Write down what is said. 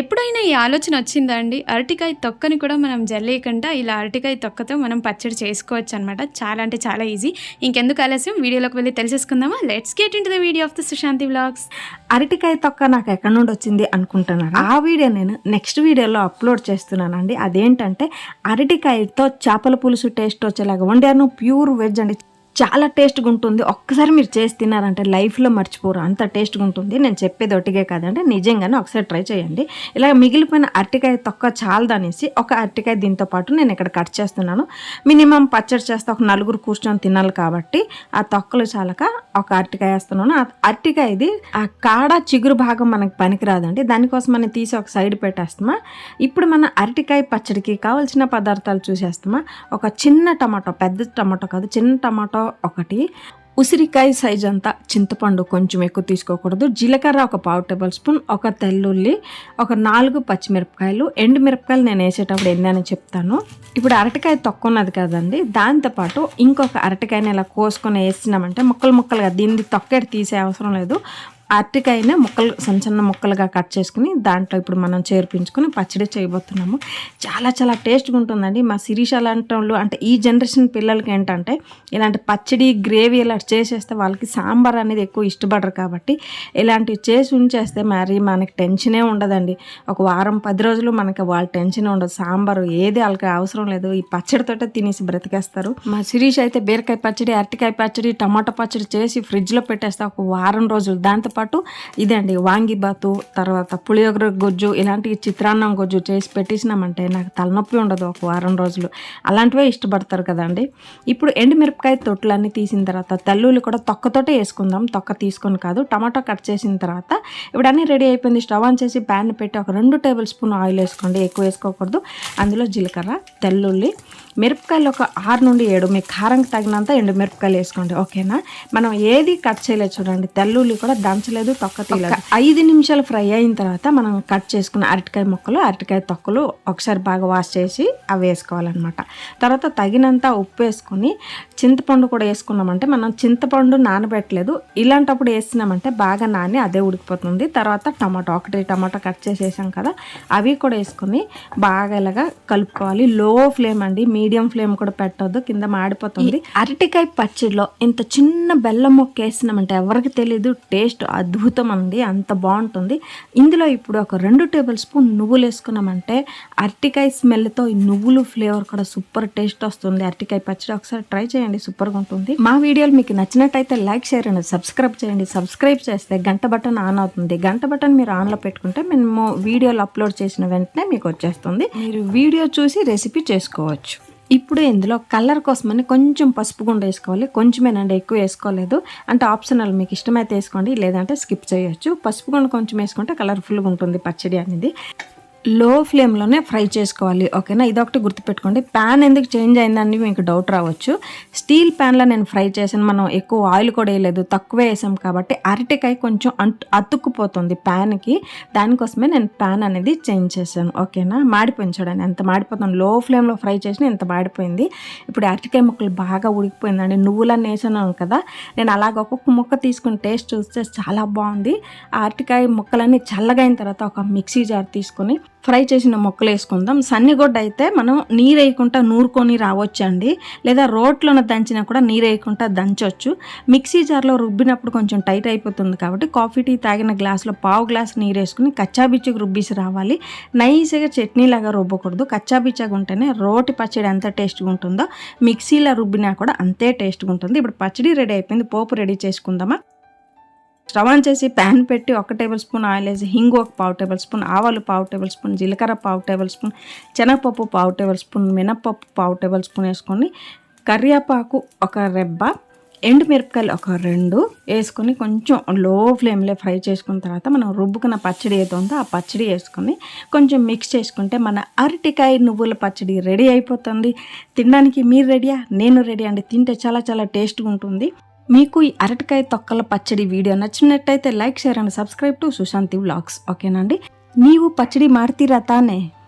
ఎప్పుడైనా ఈ ఆలోచన వచ్చిందా అండి? అరటికాయ తొక్కని కూడా మనం జల్లేయకుండా ఇలా అరటికాయ తొక్కతో మనం పచ్చడి చేసుకోవచ్చు అనమాట చాలా అంటే చాలా ఈజీ. ఇంకెందుకు ఆలస్యం? వీడియోలోకి వెళ్ళి తెలిసేసుకుందామా? Let's get into the video of the Sushanthi vlogs అరటికాయ తొక్క నాకు ఎక్కడి నుండి వచ్చింది అనుకుంటున్నాను ఆ వీడియో నేను నెక్స్ట్ వీడియోలో అప్లోడ్ చేస్తున్నానండి. అదేంటంటే అరటికాయతో చేపల పులుసు టేస్ట్ వచ్చేలాగా వండాను. ప్యూర్ వెజ్ అండి. చాలా టేస్ట్గా ఉంటుంది ఒక్కసారి మీరు చేసి తిన్నారంటే లైఫ్లో మర్చిపోరు. అంత టేస్ట్గా ఉంటుంది నేను చెప్పేది ఒట్టిగే కాదంటే నిజంగానే ఒకసారి ట్రై చేయండి. ఇలా మిగిలిపోయిన అరటికాయ తొక్క చాలదనేసి ఒక అరటికాయ దీంతో పాటు నేను ఇక్కడ కట్ చేస్తున్నాను. మినిమం పచ్చడి చేస్తే ఒక నలుగురు కూర్చొని తినాలి కాబట్టి ఆ తొక్కలు చాలక ఒక అరటికాయ వేస్తున్నాను. ఆ అరటికాయ ఇది ఆ కాడ చిగురు భాగం మనకి పనికిరాదండి. దానికోసం మనం తీసి ఒక సైడ్ పెట్టేస్తామా? ఇప్పుడు మన అరటికాయ పచ్చడికి కావాల్సిన పదార్థాలు చూసేస్తామా? ఒక చిన్న టమాటో పెద్ద టమాటో కాదు చిన్న టమాటో ఒకటి. ఉసిరికాయ సైజ్ అంతా చింతపండు కొంచెం ఎక్కువ తీసుకోకూడదు. జీలకర్ర ఒక పావు టేబుల్ స్పూన్ ఒక తెల్లుల్లి ఒక నాలుగు పచ్చిమిరపకాయలు ఎండు మిరపకాయలు నేను వేసేటప్పుడు ఎన్ని అని చెప్తాను. ఇప్పుడు అరటికాయ తక్కువ ఉన్నది కదండి దాంతోపాటు ఇంకొక అరటికాయని ఇలా కోసుకొని వేసినామంటే ముక్కలు ముక్కలుగా దీన్ని తొక్కేటి తీసే అవసరం లేదు. అరటికాయని ముక్కలు చిన్న చిన్న ముక్కలుగా కట్ చేసుకుని దాంట్లో ఇప్పుడు మనం చేర్పించుకుని పచ్చడి చేయబోతున్నాము. చాలా చాలా టేస్ట్గా ఉంటుందండి. మా శిరీష లాంటి వాళ్ళు అంటే ఈ జనరేషన్ పిల్లలకి ఏంటంటే ఇలాంటి పచ్చడి గ్రేవీ ఇలా చేసేస్తే వాళ్ళకి సాంబార్ అనేది ఎక్కువ ఇష్టపడరు కాబట్టి ఇలాంటివి చేసి ఉంచేస్తే మరి మనకి టెన్షనే ఉండదండి. ఒక వారం పది రోజులు మనకి వాళ్ళ టెన్షన్ ఉండదు. సాంబారు ఏది వాళ్ళకి అవసరం లేదు. ఈ పచ్చడితోటే తినేసి బ్రతికేస్తారు. మా శిరీష అయితే బీరకాయ పచ్చడి అరటికాయ పచ్చడి టమాటా పచ్చడి చేసి ఫ్రిడ్జ్లో పెట్టేస్తే ఒక వారం రోజులు దాంతో పాటు అండి వాంగిబాతు తర్వాత పులియోగర గొజ్జు ఇలాంటి చిత్రాన్నం గొజ్జు చేసి పెట్టేసినామంటే నాకు తలనొప్పి ఉండదు ఒక వారం రోజులు. అలాంటివే ఇష్టపడతారు కదండి ఇప్పుడు ఎండుమిరపకాయ తొట్లన్నీ తీసిన తర్వాత తెల్లుల్లి కూడా తొక్కతోటే వేసుకుందాం తొక్క తీసుకొని కాదు టమాటా కట్ చేసిన తర్వాత ఇప్పుడు అన్నీ రెడీ అయిపోయింది. స్టవ్ ఆన్ చేసి ప్యాన్ పెట్టి ఒక రెండు టేబుల్ స్పూన్ ఆయిల్ వేసుకోండి ఎక్కువ వేసుకోకూడదు. అందులో జీలకర్ర తెల్లుల్లి మిరపకాయలు ఒక ఆరు నుండి ఏడు మీ కారంకి తగినంత ఎండు మిరపకాయలు వేసుకోండి ఓకేనా? మనం ఏది కట్ చేయలేదు చూడండి తెల్లుల్లి కూడా దంచలేదు తొక్క తీయలేదు. ఐదు నిమిషాలు ఫ్రై అయిన తర్వాత మనం కట్ చేసుకున్న అరటికాయ ముక్కలు అరటికాయ తొక్కలు ఒకసారి బాగా వాష్ చేసి అవి వేసుకోవాలన్నమాట. తర్వాత తగినంత ఉప్పు వేసుకొని చింతపండు కూడా వేసుకున్నామంటే మనం చింతపండు నానబెట్టలేదు. ఇలాంటప్పుడు వేసినామంటే బాగా నాని అదే ఉడికిపోతుంది. తర్వాత టమాటో ఒకటి టమాటో కట్ చేసి వేసాం కదా అవి కూడా వేసుకొని బాగా ఇలాగా కలుపుకోవాలి. లో ఫ్లేమ్ అండి మీడియం ఫ్లేమ్ కూడా పెట్టొద్దు కింద మాడిపోతుంది. అరటికాయ పచ్చడిలో ఇంత చిన్న బెల్లం ముక్క వేసినామంటే ఎవరికి తెలియదు టేస్ట్ అద్భుతం అండి అంత బాగుంటుంది. ఇందులో ఇప్పుడు ఒక రెండు టేబుల్ స్పూన్ నువ్వులు వేసుకున్నామంటే అరటికాయ స్మెల్తో ఈ నువ్వులు ఫ్లేవర్ కూడా సూపర్ టేస్ట్ వస్తుంది. అరటికాయ పచ్చడి ఒకసారి ట్రై చేయండి సూపర్గా ఉంటుంది. మా వీడియోలు మీకు నచ్చినట్టయితే లైక్ షేర్ అండి సబ్స్క్రైబ్ చేయండి. సబ్స్క్రైబ్ చేస్తే గంట బటన్ ఆన్ అవుతుంది. గంట బటన్ మీరు ఆన్లో పెట్టుకుంటే మేము వీడియోలు అప్లోడ్ చేసిన వెంటనే మీకు వచ్చేస్తుంది. మీరు వీడియో చూసి రెసిపీ చేసుకోవచ్చు. ఇప్పుడు ఇందులో కలర్ కోసమని కొంచెం పసుపు గుండ వేసుకోవాలి. కొంచెమేనండి ఎక్కువ వేసుకోలేదు. అంటే ఆప్షనల్ మీకు ఇష్టమైతే వేసుకోండి లేదంటే స్కిప్ చేయొచ్చు. పసుపు గుండ కొంచెం వేసుకుంటే కలర్ఫుల్గా ఉంటుంది పచ్చడి అనేది. లో ఫ్లేమ్లోనే ఫ్రై చేసుకోవాలి ఓకేనా? ఇదొకటి గుర్తుపెట్టుకోండి. ప్యాన్ ఎందుకు చేంజ్ అయిందని మీకు డౌట్ రావచ్చు. స్టీల్ ప్యాన్లో నేను ఫ్రై చేశాను మనం ఎక్కువ ఆయిల్ కూడా వేయలేదు తక్కువే వేసాం కాబట్టి అరటికాయ కొంచెం అంటు అతుక్కుపోతుంది ప్యాన్కి. దానికోసమే నేను ప్యాన్ అనేది చేంజ్ చేశాను ఓకేనా? మాడిపోయింది చూడండి ఎంత మాడిపోతుంది. లో ఫ్లేమ్లో ఫ్రై చేసిన ఎంత మాడిపోయింది. ఇప్పుడు అరటికాయ ముక్కలు బాగా ఉడికిపోయిందండి. నువ్వులన్నీ వేసాను కదా నేను అలాగ ఒక్కొక్క ముక్క తీసుకుని టేస్ట్ చూస్తే చాలా బాగుంది. ఆ అరటికాయ ముక్కలన్నీ చల్లగా అయిన తర్వాత ఒక మిక్సీ జార్ తీసుకొని ఫ్రై చేసిన మొక్కలు వేసుకుందాం. సన్నిగొడ్డ అయితే మనం నీరు వేయకుండా నూరుకొని రావచ్చండి. లేదా రోట్లోన దంచినా కూడా నీరు వేయకుండా దంచవచ్చు మిక్సీ జార్లో రుబ్బినప్పుడు కొంచెం టైట్ అయిపోతుంది కాబట్టి కాఫీ టీ తాగిన గ్లాసులో పావు గ్లాస్ నీరు వేసుకుని కచ్చాబిచ్చికి రుబ్బేసి రావాలి. నైస్గా చట్నీలాగా రుబ్బకూడదు. కచ్చాబిచ్చాగా ఉంటేనే రోటి పచ్చడి ఎంత టేస్ట్గా ఉంటుందో మిక్సీలో రుబ్బినా కూడా అంతే టేస్ట్గా ఉంటుంది. ఇప్పుడు పచ్చడి రెడీ అయిపోయింది. పోపు రెడీ చేసుకుందామా? స్టవ్ ఆన్ చేసి ప్యాన్ పెట్టి ఒక టేబుల్ స్పూన్ ఆయిల్ వేసి హింగు ఒక పావు టేబుల్ స్పూన్ ఆవాలు పావు టేబుల్ స్పూన్ జీలకర్ర పావు టేబుల్ స్పూన్ శనగపప్పు పావు టేబుల్ స్పూన్ మినప్పప్పు పావు టేబుల్ స్పూన్ వేసుకొని కరివేపాకు ఒక రెబ్బ ఎండుమిరపకాయలు ఒక రెండు వేసుకొని కొంచెం లో ఫ్లేమ్లో ఫ్రై చేసుకున్న తర్వాత మనం రుబ్బుకున్న పచ్చడి ఏదో ఉందో ఆ పచ్చడి వేసుకొని కొంచెం మిక్స్ చేసుకుంటే మన అరటికాయ నువ్వుల పచ్చడి రెడీ అయిపోతుంది. తినడానికి మీరు రెడీయా? నేను రెడీ అండి. తింటే చాలా చాలా టేస్ట్గా ఉంటుంది. మీకు ఈ అరటికాయ తొక్కల పచ్చడి వీడియో నచ్చినట్టయితే like share and subscribe to Sushanthi vlogs. ఓకేనండి నీవు పచ్చడి మారుతీరా తానే?